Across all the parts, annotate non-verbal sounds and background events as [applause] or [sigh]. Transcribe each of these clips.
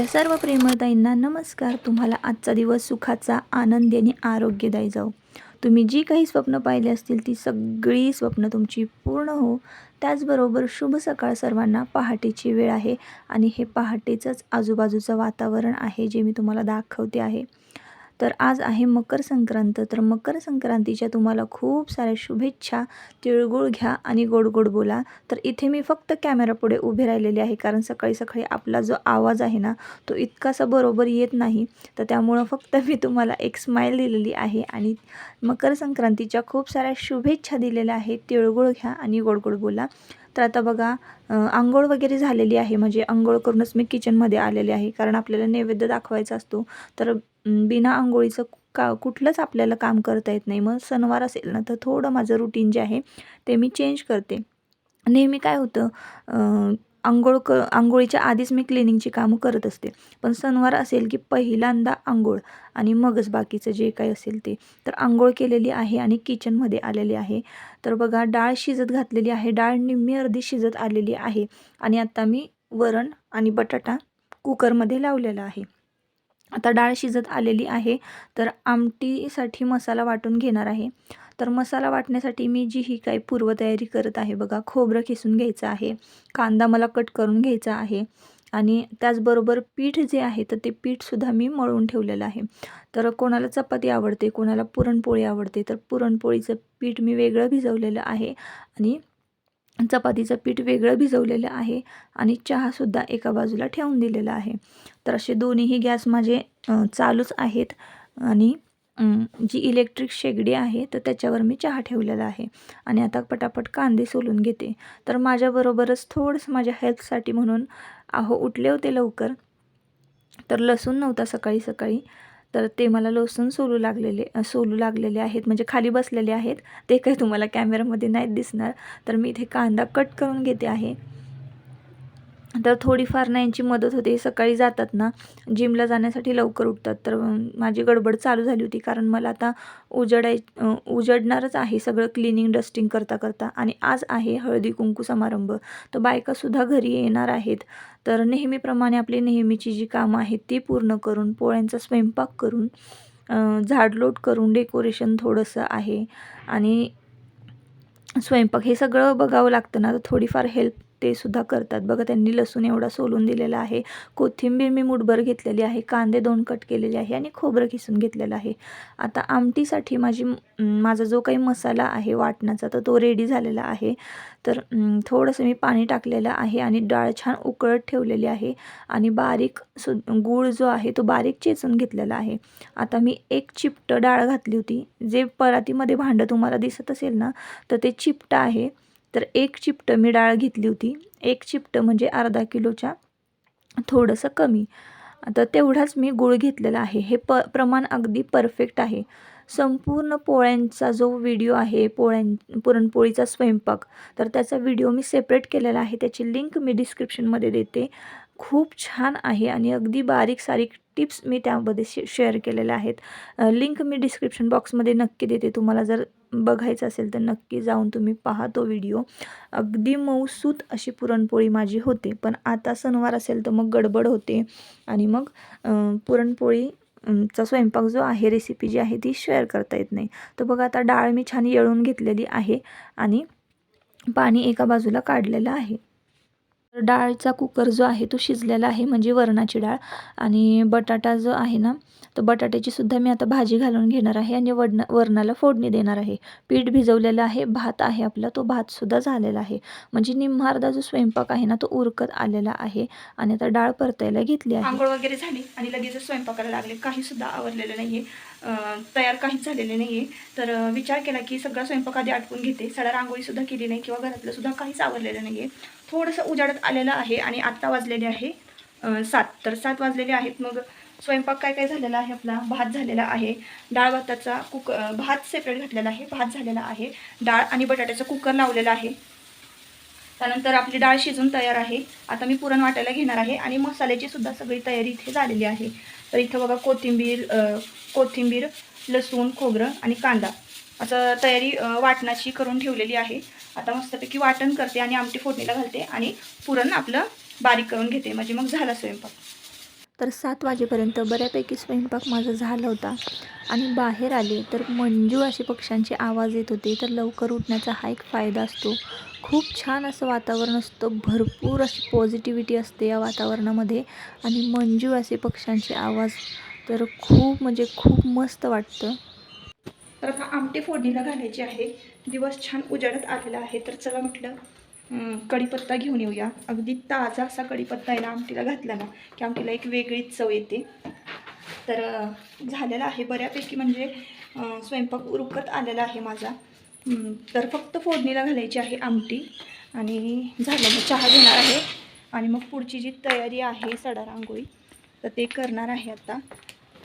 माझ्या सर्व प्रेमळताईंना नमस्कार. तुम्हाला आजचा दिवस सुखाचा आनंदी आणि आरोग्यदायी जाऊ तुम्ही जी काही स्वप्न पाहिली असतील ती सगळी स्वप्न तुमची पूर्ण हो. त्याचबरोबर शुभ सकाळ सर्वांना पहाटेची वेळ आहे आणि हे पहाटेचंच आजूबाजूचं वातावरण आहे जे मी तुम्हाला दाखवते आहे. तर आज आहे मकर संक्रांत. तर मकर संक्रांतीच्या तुम्हाला खूप साऱ्या शुभेच्छा. तिळगुळ घ्या आणि गोड गोड बोला. तर इथे मी फक्त कॅमेरापुढे उभे राहिलेले आहे. कारण सकाळी सकाळी आपला जो आवाज आहे ना तो इतकासा बरोबर येत नाही. तर त्यामुळं फक्त मी तुम्हाला एक स्माईल दिलेली आहे. आणि मकर संक्रांतीच्या खूप साऱ्या शुभेच्छा दिलेल्या आहेत. तिळगुळ घ्या आणि गोड गोड बोला. तर आता बघा आंघोळ वगैरे झालेली आहे. म्हणजे आंघोळ करूनच मी किचनमध्ये आलेले आहे. कारण आपल्याला नैवेद्य दाखवायचा असतो. तर बिना आंघोळीचं का कुठलंच आपल्याला काम करता येत नाही. मग सणवार असेल ना तर थोडं माझं रुटीन जे आहे ते मी चेंज करते. नेहमी काय होतं आंघोळ क आंघोळीच्या आधीच मी क्लिनिंगची कामं करत असते. पण सणवार असेल की पहिल्यांदा आंघोळ आणि मगच बाकीचं जे काही असेल ते. तर आंघोळ केलेली आहे आणि किचनमध्ये आलेली आहे. तर बघा डाळ शिजत घातलेली आहे. डाळ निम्मी अर्धी शिजत आलेली आहे. आणि आत्ता मी वरण आणि बटाटा कुकरमध्ये लावलेला आहे. आता डाळ शिजत आलेली आहे तर आमटीसाठी मसाला वाटून घेणार आहे. तर मसाला वाटण्यासाठी मी जी ही काही पूर्वतयारी करत आहे बघा खोबरं खेसून घ्यायचं आहे कांदा मला कट करून घ्यायचा आहे आणि त्याचबरोबर पीठ जे आहे तर ते पीठसुद्धा मी मळून ठेवलेलं आहे. तर कोणाला चपाती आवडते कोणाला पुरणपोळी आवडते तर पुरणपोळीचं पीठ मी वेगळं भिजवलेलं आहे आणि चपातीचं पीठ वेगळं भिजवलेलं आहे आणि चहासुद्धा एका बाजूला ठेवून दिलेला आहे. तर असे दोन्हीही गॅस माझे चालूच आहेत आणि जी इलेक्ट्रिक शेगडी आहे तर त्याच्यावर मी चहा ठेवलेला आहे. आणि आता पटापट कांदे सोलून घेते. तर माझ्याबरोबरच थोडंसं माझ्या हेल्थसाठी म्हणून अहो उठले होते लवकर. तर लसूण नव्हता सकाळी सकाळी. तर ते मला लसूण सोलू लागलेले सोलू लागलेले आहेत. म्हणजे खाली बसलेले आहेत. ते काही तुम्हाला कॅमेरामध्ये नाहीत दिसणार. तर मी इथे कांदा कट करून घेते आहे. तर थोडीफार ना यांची मदत होते. सकाळी जातात ना जिमला जाण्यासाठी लवकर उठतात. तर माझी गडबड चालू झाली होती कारण मला आता उजडाय उजडणारच आहे सगळं क्लिनिंग डस्टिंग करता करता. आणि आज आहे हळदी कुंकू समारंभ. तर बायकासुद्धा घरी येणार आहेत. तर नेहमीप्रमाणे आपली नेहमीची जी कामं आहेत ती पूर्ण करून पोळ्यांचा स्वयंपाक करून झाडलोट करून डेकोरेशन थोडंसं आहे. आणि स्वयंपाक हे सगळं बघावं लागतं ना. तर थोडीफार हेल्प ते सुद्धा करतात. बघा त्यांनी लसूण एवढा सोलून दिलेला आहे. कोथिंबीर मी मुठभर घेतलेली आहे. कांदे दोन कट केलेले आहे आणि खोबरं किसून घेतलेलं आहे. आता आमटीसाठी माझी माझा जो काही मसाला आहे वाटण्याचा तर तो रेडी झालेला आहे. तर थोडंसं मी पाणी टाकलेलं आहे आणि डाळ छान उकळत ठेवलेली आहे आणि बारीक सु गूळ जो आहे तो बारीक चेचून घेतलेला आहे. आता मी एक चिपटं डाळ घातली होती. जे परातीमध्ये भांडं तुम्हाला दिसत असेल ना तर ते चिपटं आहे. तर एक चिपटं मी डाळ घेतली होती. एक चिपटं म्हणजे अर्धा किलोच्या थोडंसं कमी. आता तेवढाच मी गूळ घेतलेला आहे. हे प प्रमाण अगदी परफेक्ट आहे. संपूर्ण पोळ्यांचा जो व्हिडिओ आहे पोळ्यां पुरणपोळीचा स्वयंपाक तर त्याचा व्हिडिओ मी सेपरेट केलेला आहे. त्याची लिंक मी डिस्क्रिप्शनमध्ये देते. खूप छान आहे आणि अगदी बारीक सारीक टिप्स मी त्यामध्ये शे शेअर केलेल्या आहेत. लिंक मी डिस्क्रिप्शन बॉक्समध्ये नक्की देते. तुम्हाला जर बघायचं असेल तर नक्की जाऊन तुम्ही पहा तो व्हिडिओ. अगदी मऊसूत अशी पुरणपोळी माझी होते. पण आता सणवार असेल तर मग गडबड होते. आणि मग पुरणपोळी चा स्वयंपाक जो आहे रेसिपी जी आहे ती शेअर करता येत नाही. तर बघा आता डाळ मी छान येळून घेतलेली आहे. आणि पाणी एका बाजूला काढलेलं आहे. तर डाळचा कुकर जो आहे तो शिजलेला आहे म्हणजे वरणाची डाळ. आणि बटाटा जो आहे ना तर बटाट्याची सुद्धा मी आता भाजी घालून घेणार आहे आणि वडणं वरणाला फोडणी देणार आहे. पीठ भिजवलेलं आहे भात आहे आपला तो भातसुद्धा झालेला आहे. म्हणजे निम्मा अर्धा जो स्वयंपाक आहे ना तो उरकत आलेला आहे. आणि आता डाळ परतायला घेतली आहे. आंघोळ वगैरे झाली आणि लगेच स्वयंपाकाला लागले. काही सुद्धा आवरलेलं नाहीये. तयार काहीच झालेले नाहीये. तर विचार केला की सगळा स्वयंपाक आधी आटपून घेते. सडा रांगोळीसुद्धा केली नाही किंवा घरातलंसुद्धा काहीच आवरलेलं नाही आहे थोडंसं उजाडत आलेलं आहे आणि आत्ता वाजलेले आहे सात. तर सात वाजलेले आहेत. मग स्वयंपाक काय काय झालेला आहे आपला? भात झालेला आहे. डाळ भाताचा कुक भात सेपरेट घातलेला आहे. भात झालेला आहे. डाळ आणि बटाट्याचा कुकर लावलेला आहे. त्यानंतर आपली डाळ शिजून तयार आहे. आता मी पुरण वाटायला घेणार आहे आणि मसाल्याची सुद्धा सगळी तयारी इथे झालेली आहे. तर इथं बघा कोथिंबीर कोथिंबीर लसूण खोबरं आणि कांदा. असं तयारी वाटणाची करून ठेवलेली आहे. आता मस्तपैकी वाटण करते आणि आमटी फोडणीला घालते आणि पुरण आपलं बारीक करून घेते. म्हणजे मग झाला स्वयंपाक. तर सात वाजेपर्यंत बऱ्यापैकी स्वयंपाक माझा झाला होता. आणि बाहेर आले तर मंजू असे पक्ष्यांचे आवाज येत होते. तर लवकर उठण्याचा हा एक फायदा असतो. खूप छान असं वातावरण असतं. भरपूर अशी पॉझिटिव्हिटी असते या वातावरणामध्ये. आणि मंजू असे पक्ष्यांचे आवाज तर खूप म्हणजे खूप मस्त वाटतं. तर आता आमटी फोडणीला घालायची आहे. दिवस छान उजाडत आलेला आहे. तर चला म्हटलं कढीपत्ता घेऊन येऊया. अगदी ताजा असा कढीपत्ता आहे ना आमटीला घातला ना की आमटीला एक वेगळीच चव येते. तर झालेला आहे बऱ्यापैकी म्हणजे स्वयंपाक उरकत आलेला आहे माझा. तर फक्त फोडणीला घालायची आहे आमटी. आणि झालं मग चहा घेणार आहे. आणि मग पुढची जी तयारी आहे सडा रांगोळी तर ते करणार आहे आता.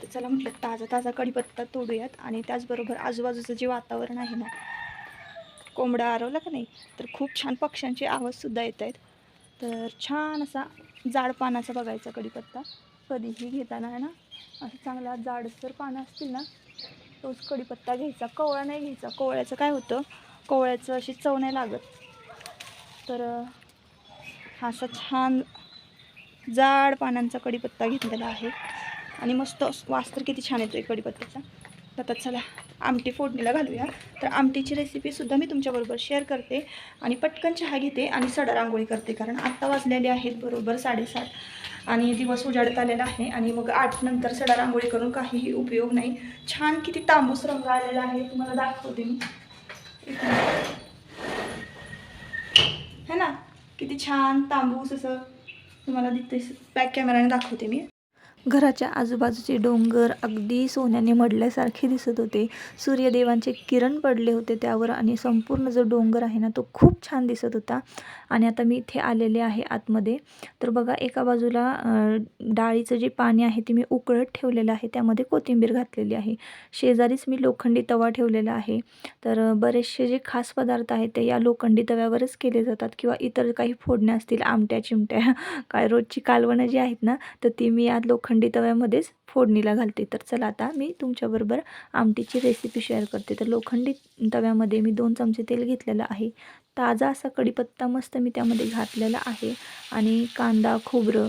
तर चला म्हटलं ताजा ताजा कढीपत्ता तोडूयात. आणि त्याचबरोबर आजूबाजूचं जे वातावरण आहे ना कोंबडा आरवला का नाही तर खूप छान पक्ष्यांचे आवाजसुद्धा येत आहेत तर छान असा जाड पानाचा बघायचा कढीपत्ता. कधीही घेताना आहे ना असं चांगला जाडसर पानं असतील ना तोच कढीपत्ता घ्यायचा. कोवळा नाही घ्यायचा. कोवळ्याचं काय होतं कोवळ्याचं अशी चव नाही लागत. तर हा असा छान जाड पानांचा कढीपत्ता घेतलेला आहे. आणि मस्त वास तर किती छान येतो आहे कढीपत्त्याचा. आता चला आमटी फोडणीला घालूया. तर आमटीची रेसिपीसुद्धा मी तुमच्याबरोबर शेअर करते आणि पटकन चहा घेते आणि सडा रांगोळी करते कारण आत्ता वाजलेले आहेत बरोबर साडेसात आणि दिवस उजाडत आलेला आहे आणि मग आठ नंतर सडा रांगोळी करून काहीही उपयोग नाही. छान किती तांबूस रंग आलेला आहे तुम्हाला दाखवते मी. है ना? किती छान तांबूस असं तुम्हाला दिसते बॅक कॅमेराने दाखवते मी. घराच्या आजूबाजूचे डोंगर अगदी सोन्याने मडल्यासारखे दिसत होते. सूर्यदेवांचे किरण पडले होते त्यावर आणि संपूर्ण जो डोंगर आहे ना तो खूप छान दिसत होता. आणि आता मी इथे आलेले आहे आतमध्ये. तर बघा एका बाजूला डाळीचं जे पाणी आहे ते मी उकळत ठेवलेलं आहे. त्यामध्ये कोथिंबीर घातलेली आहे. शेजारीच मी लोखंडी तवा ठेवलेला आहे. तर बरेचसे जे खास पदार्थ आहेत ते या लोखंडी तव्यावरच केले जातात किंवा इतर काही फोडण्या असतील आमट्या चिमट्या काय रोजची कालवणं जी आहेत ना तर ती मी या लोखंडी तव्यामध्येच फोडणीला घालते. तर चला आता मी तुमच्याबरोबर आमटीची रेसिपी शेअर करते. तर लोखंडी तव्यामध्ये मी दोन चमचे तेल घेतलेलं आहे. ताजा असा कढीपत्ता मस्त मी त्यामध्ये घातलेला आहे. आणि कांदा खोबरं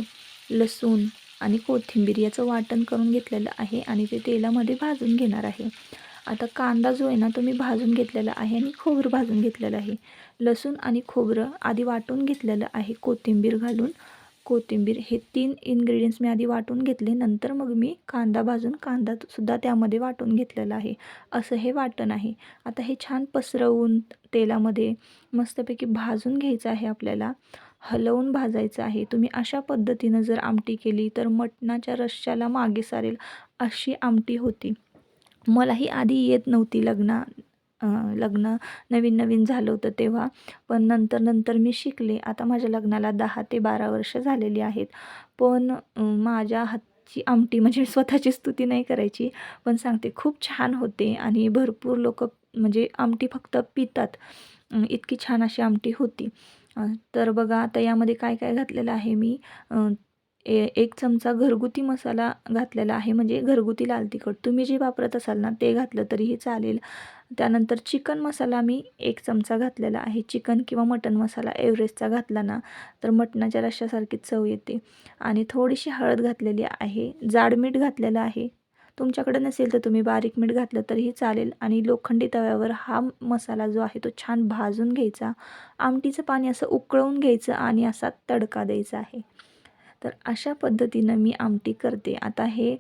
लसूण आणि कोथिंबीर याचं वाटण करून घेतलेलं आहे आणि ते तेलामध्ये भाजून घेणार आहे. आता कांदा जो आहे ना तो मी भाजून घेतलेला आहे आणि खोबरं भाजून घेतलेलं आहे. लसूण आणि खोबरं आधी वाटून घेतलेलं आहे. कोथिंबीर घालून कोथिंबीर हे तीन इन्ग्रेडियंट्स मी आधी वाटून घेतले. नंतर मग मी कांदा भाजून कांदासुद्धा त्यामध्ये वाटून घेतलेला आहे. असं हे वाटण आहे. आता हे छान पसरवून तेलामध्ये मस्तपैकी भाजून घ्यायचं आहे आपल्याला. हलवून भाजायचं आहे. तुम्ही अशा पद्धतीनं जर आमटी केली तर मटणाच्या रश्श्याला मागे सारेल अशी आमटी होती. मलाही आधी येत नव्हती लग्ना लग्न नवीन नवीन झालं होतं तेव्हा. पण नंतर नंतर मी शिकले. आता माझ्या लग्नाला दहा ते बारा वर्ष झालेली आहेत. पण माझ्या हातची आमटी म्हणजे [laughs] स्वतःची स्तुती नाही करायची. पण सांगते खूप छान होते आणि भरपूर लोक म्हणजे आमटी फक्त पितात. इतकी छान अशी आमटी होती. तर बघा आता यामध्ये काय काय घातलेलं आहे मी. ए एक चमचा घरगुती मसाला घातलेला आहे म्हणजे घरगुती लाल तिखट. तुम्ही जे वापरत असाल ना ते घातलं तरीही चालेल. त्यानंतर चिकन मसाला मी एक चमचा घातलेला आहे. चिकन किंवा मटन मसाला एव्हरेस्टचा घातला ना तर मटणाच्या रश्श्यासारखी चव येते. आणि थोडीशी हळद घातलेली आहे. जाड मीठ घातलेलं आहे. तुमच्याकडे नसेल तर तुम्ही बारीक मीठ घातलं तरीही चालेल. आणि लोखंडी तव्यावर हा मसाला जो आहे तो छान भाजून घ्यायचा. आमटीचं पाणी असं उकळवून घ्यायचं आणि असा तडका द्यायचा आहे. तर अशा पद्धतीनं मी आमटी करते. आता हे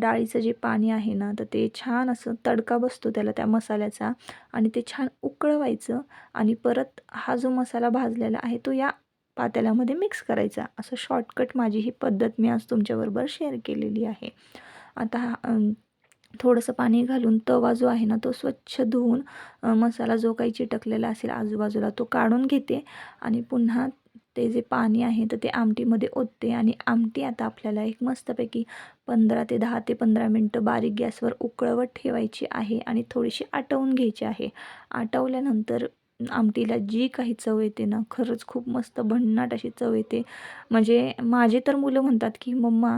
डाळीचं जे पाणी आहे ना तर ते छान असं तडका बसतो त्याला त्या मसाल्याचा. आणि ते छान उकळवायचं आणि परत हा जो मसाला भाजलेला आहे तो या पातेल्यामध्ये मिक्स करायचा. असं शॉर्टकट माझी ही पद्धत मी आज तुमच्याबरोबर शेअर केलेली आहे. आता हा, थोडंसं पाणी घालून तवा जो आहे ना तो स्वच्छ धुवून मसाला जो काही चिटकलेला असेल आजूबाजूला तो काढून घेते. आणि पुन्हा ते जे पाणी आहे तर ते आमटीमध्ये ओतते. आणि आमटी आता आपल्याला एक मस्तपैकी पंधरा ते दहा ते पंधरा मिनटं बारीक गॅसवर उकळवत ठेवायची आहे आणि थोडीशी आटवून घ्यायची आहे. आटवल्यानंतर आमटीला जी काही चव येते ना खरंच खूप मस्त भन्नाट अशी चव येते. म्हणजे माझे तर मुलं म्हणतात की मम्मा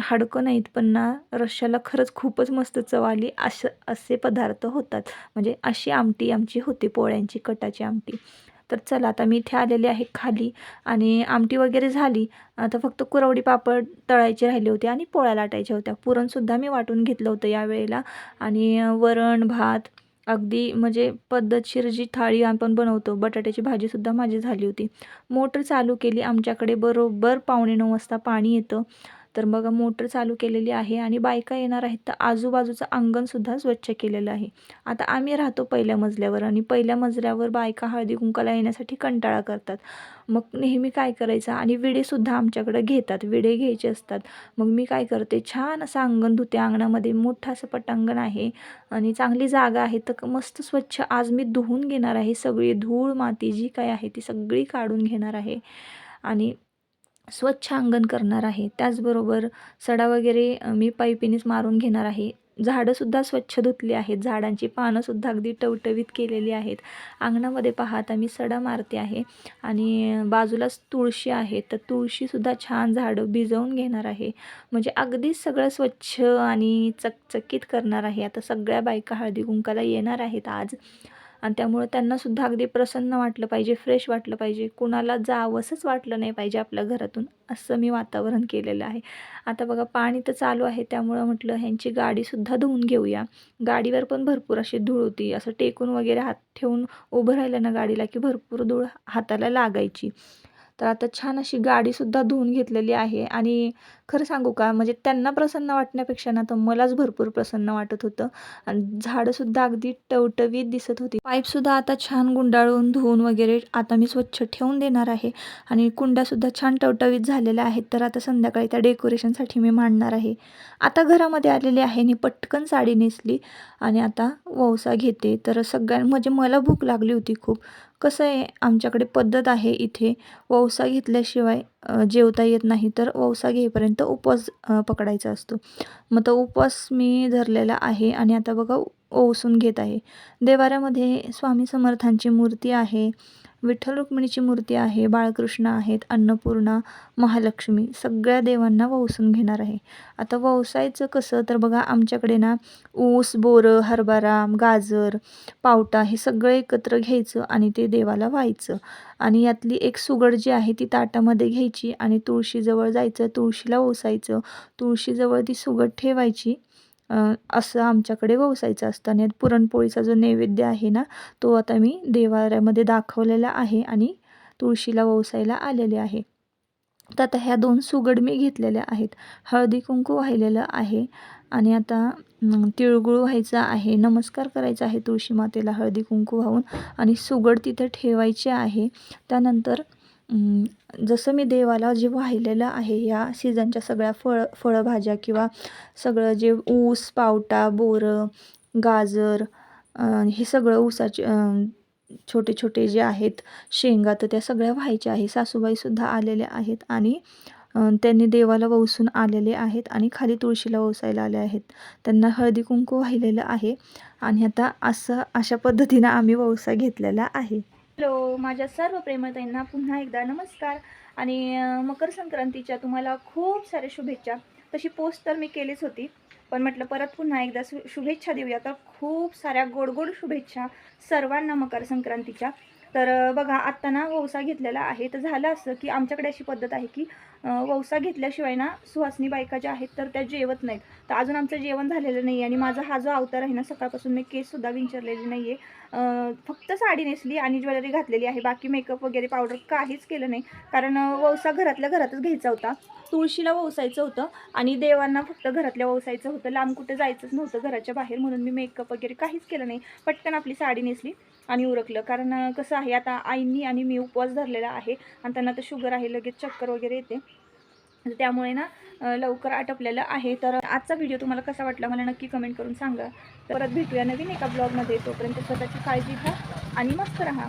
हाडकं नाहीत पण ना रश्श्याला खरंच खूपच मस्त चव आली असं असे पदार्थ होतात. म्हणजे अशी आमटी आमची होते पोळ्यांची कटाची आमटी. तर चला आता मी इथे आलेले आहे खाली आणि आमटी वगैरे झाली. आता फक्त कुरवडी पापड तळायचे राहिले होते आणि पोळ्या लाटायच्या होत्या. पुरणसुद्धा मी वाटून घेतलं होतं यावेळेला आणि वरण भात अगदी म्हणजे पद्धतशीर जी थाळी आपण बनवतो बटाट्याची भाजीसुद्धा माझी झाली होती. मोटर चालू केली आमच्याकडे बरोबर पावणे नऊ वाजता पाणी येतं. तर मग मोटर चालू केलेली आहे आणि बायका येणार आहेत. तर आजूबाजूचं अंगणसुद्धा स्वच्छ केलेलं आहे. आता आम्ही राहतो पहिल्या मजल्यावर आणि पहिल्या मजल्यावर बायका हळदी कुंकाला येण्यासाठी कंटाळा करतात. मग नेहमी काय करायचं? आणि विडेसुद्धा आमच्याकडं घेतात. विडे घ्यायचे असतात. मग मी काय करते? छान असं अंगण धुते. अंगणामध्ये मोठं असं पटांगण आहे आणि चांगली जागा आहे. तर मस्त स्वच्छ आज मी धुवून घेणार आहे. सगळी धूळ माती जी काय आहे ती सगळी काढून घेणार आहे. आणि स्वच्छ अंगण करणार आहे. त्याचबरोबर सडा वगैरे मी पाईपीनेच मारून घेणार आहे. झाडंसुद्धा स्वच्छ धुतली आहेत. झाडांची पानंसुद्धा अगदी टवटवीत केलेली आहेत. अंगणामध्ये पहा आता मी सडा मारते आहे आणि बाजूलाच तुळशी आहे. तर तुळशीसुद्धा छान झाडं भिजवून घेणार आहे. म्हणजे अगदीच सगळं स्वच्छ आणि चकचकीत करणार आहे. आता सगळ्या बायका हळदी कुंकाला येणार आहेत आज. आणि त्यामुळे त्यांनासुद्धा अगदी प्रसन्न वाटलं पाहिजे फ्रेश वाटलं पाहिजे. कुणाला जावंसंच वाटलं नाही पाहिजे आपल्या घरातून असं मी वातावरण केलेलं आहे. आता बघा पाणी तर चालू आहे त्यामुळं म्हटलं ह्यांची गाडीसुद्धा धुवून घेऊया. गाडीवर पण भरपूर अशी धूळ होती. असं टेकून वगैरे हात ठेवून उभं राहिलं ना गाडीला की भरपूर धूळ हाताला लागायची. तर आता छान अशी गाडीसुद्धा धुवून घेतलेली आहे. आणि खरं सांगू का म्हणजे त्यांना प्रसन्न वाटण्यापेक्षा ना तर मलाच भरपूर प्रसन्न वाटत होतं. आणि झाडंसुद्धा अगदी टवटवीत दिसत होती. पाईपसुद्धा आता छान गुंडाळून धुवून वगैरे आता मी स्वच्छ ठेवून देणार आहे. आणि कुंड्यासुद्धा छान टवटवीत झालेल्या आहेत. तर आता संध्याकाळी त्या डेकोरेशनसाठी मी मांडणार आहे. आता घरामध्ये आलेली आहे आणि पटकन साडी नेसली. आणि आता वौसा घेते. तर सगळ्यां म्हणजे मला भूक लागली होती खूप. कसं आहे आमच्याकडे पद्धत आहे इथे. वौसा घेतल्याशिवाय जेवता येत नाही तर वौसा घेईपर्यंत उपवास पकडायचा असतो. मग तो उपवास मी धरलेला आहे आणि आता बघा ओवसून घेत आहे. देवाऱ्यामध्ये स्वामी समर्थांची मूर्ती आहे विठ्ठल रुक्मिणीची मूर्ती आहे बाळकृष्ण आहेत अन्नपूर्णा महालक्ष्मी सगळ्या देवांना वौसून घेणार आहे. आता वौसायचं कसं? तर बघा आमच्याकडे ना ऊस बोरं हरभरा गाजर पावटा हे सगळं एकत्र घ्यायचं आणि ते देवाला व्हायचं. आणि यातली एक सुगड जी आहे ती ताटामध्ये घ्यायची आणि तुळशीजवळ जायचं तुळशीला ओसायचं. तुळशीजवळ ती सुगड ठेवायची असं आमच्याकडे वसायचं असतं. आणि पुरणपोळीचा जो नैवेद्य आहे ना तो आता मी देवाऱ्यामध्ये दाखवलेला आहे आणि तुळशीला वसायला आलेले आहे. तर आता ह्या दोन सुगड मी घेतलेल्या आहेत. हळदी कुंकू वाहिलेलं आहे. आणि आता तिळगुळ व्हायचा आहे नमस्कार करायचा आहे तुळशी मातेला हळदी कुंकू वाहून आणि सुगड तिथं ठेवायची आहे. त्यानंतर जसं मी देवाला जे वाहिलेलं आहे या सीझनच्या सगळ्या फळ फळभाज्या किंवा सगळं जे ऊस पावटा बोरं गाजर हे सगळं ऊसाचे छोटे छोटे जे आहेत शेंगा तर त्या सगळ्या व्हायच्या आहे. सासूबाईसुद्धा आलेल्या आहेत आणि त्यांनी देवाला वसून आलेले आहेत आणि खाली तुळशीला वसायला आले आहेत. त्यांना हळदी कुंकू वाहिलेलं आहे आणि आता असं अशा पद्धतीनं आम्ही वसा घेतलेला आहे. हॅलो माझ्या सर्व प्रेमताईंना पुन्हा एकदा नमस्कार. आणि मकर संक्रांतीच्या तुम्हाला खूप साऱ्या शुभेच्छा. तशी पोस्ट तर मी केलीच होती पण म्हटलं परत पुन्हा एकदा शुभेच्छा देऊया. तर खूप साऱ्या गोड गोड शुभेच्छा सर्वांना मकर संक्रांतीच्या. तर बघा आत्ता ना वौसा घेतलेला आहे. तर झालं असं की आमच्याकडे अशी पद्धत आहे की वौसा घेतल्याशिवाय ना सुहासनी बायका ज्या आहेत तर त्या जेवत नाहीत. तर अजून आमचं जेवण झालेलं नाही आणि माझा हा जो अवतार आहे ना सकाळपासून मी केससुद्धा विंचरलेली नाही आहे फक्त साडी नेसली आणि ज्वेलरी घातलेली आहे. बाकी मेकअप वगैरे पावडर काहीच केलं नाही. कारण अं, वौसा घरातल्या घरातच घ्यायचा होता. तुळशीला वसायचं होतं आणि देवांना फक्त घरातल्या वसायचं होतं. लांब कुठं जायचंच नव्हतं घराच्या बाहेर म्हणून मी मेकअप वगैरे काहीच केलं नाही. पटकन आपली साडी नेसली. आणि उरकलं. कारण कसं आहे आता आईंनी आणि मी उपवास धरलेला आहे आणि त्यांना तर शुगर आहे लगेच चक्कर वगैरे येते. त्यामुळे ना लवकर आटपलेलं आहे. तर आजचा व्हिडिओ तुम्हाला कसा वाटला मला नक्की कमेंट करून सांगा. परत भेटूया नवीन एका ब्लॉगमध्ये तोपर्यंत स्वतःची काळजी घ्या आणि मस्त राहा.